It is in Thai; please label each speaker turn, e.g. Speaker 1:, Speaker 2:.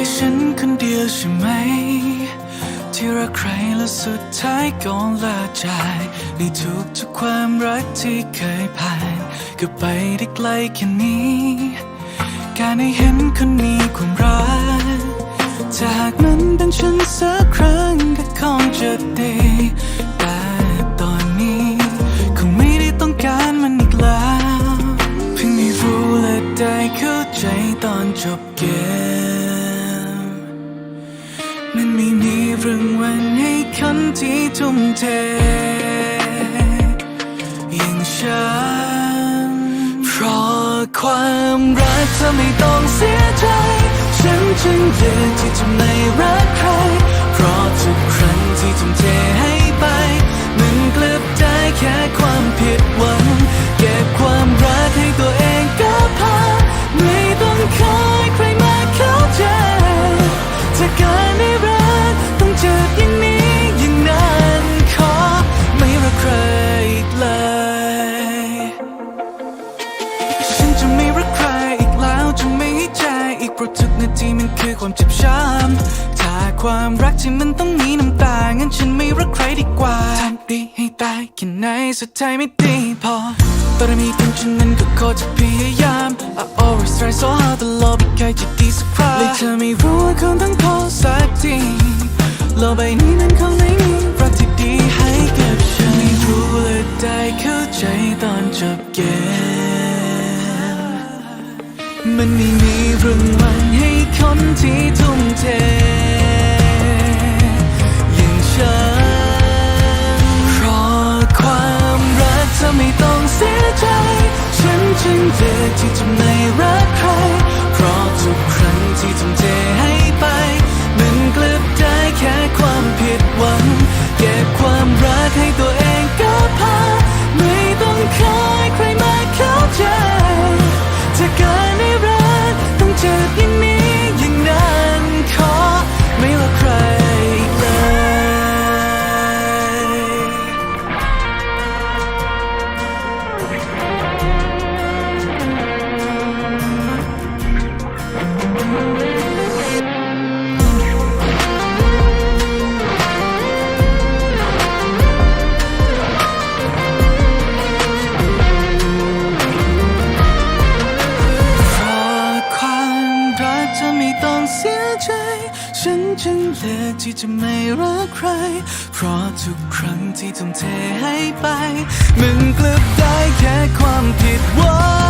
Speaker 1: แล้วใช่ไหม ที่รักใครแล้วสุดท้ายก็ลาจในทุกทุกความรักที่เคยผ่านก็ไปได้ไกลแค่นี้ การได้เห็นคนมีความรักถ้ากมันเป็นฉันสักครั้งก็คงจะดีแต่ตอนนี้คงไม่ได้ต้องการมันอีกแล้ว เพิ่งได้รู้และได้เข้าใจตอนจบเกม มันไม่มีเรื่องวันให้คนที่ทุ่มเทอย่างฉันเพราะความรักเธอไม่ต้องเสียใจ ฉันจึงเลือกที่จะไม่รัก ทุกนาทีมันคือความเจ็บช้ำถ้าความรักที่มันต้องมีน้ำตา งั้นฉันไม่รักใครดีกว่าทำดีให้ตายแค่ไหนสุดท้ายไม่ดีพอปรมีคนฉันนั้นก็ขอจะพยายาม I always try so hard แต่โลกไม่เคยจะดีสักครั้งเลยเธอไม่รู้ว่าคงต้องพอสักทีโลกใบนี้นั้นคงไม่มีรักที่ดีให้กับฉันไม่รู้และได้เข้าใจตอนจบเกมมันไม่มีเรื่องวันให้คน ที่ทุ่มเทอย่างฉันเพราะความรักเธอไม่ต้องเสียใจ ฉันจึงเลือกที่จะ ใจ ฉันจึงเลือกที่จะไม่รักใคร เพราะทุกครั้งที่ทุ่มเทให้ไป มันกลับได้แค่ความผิดหวัง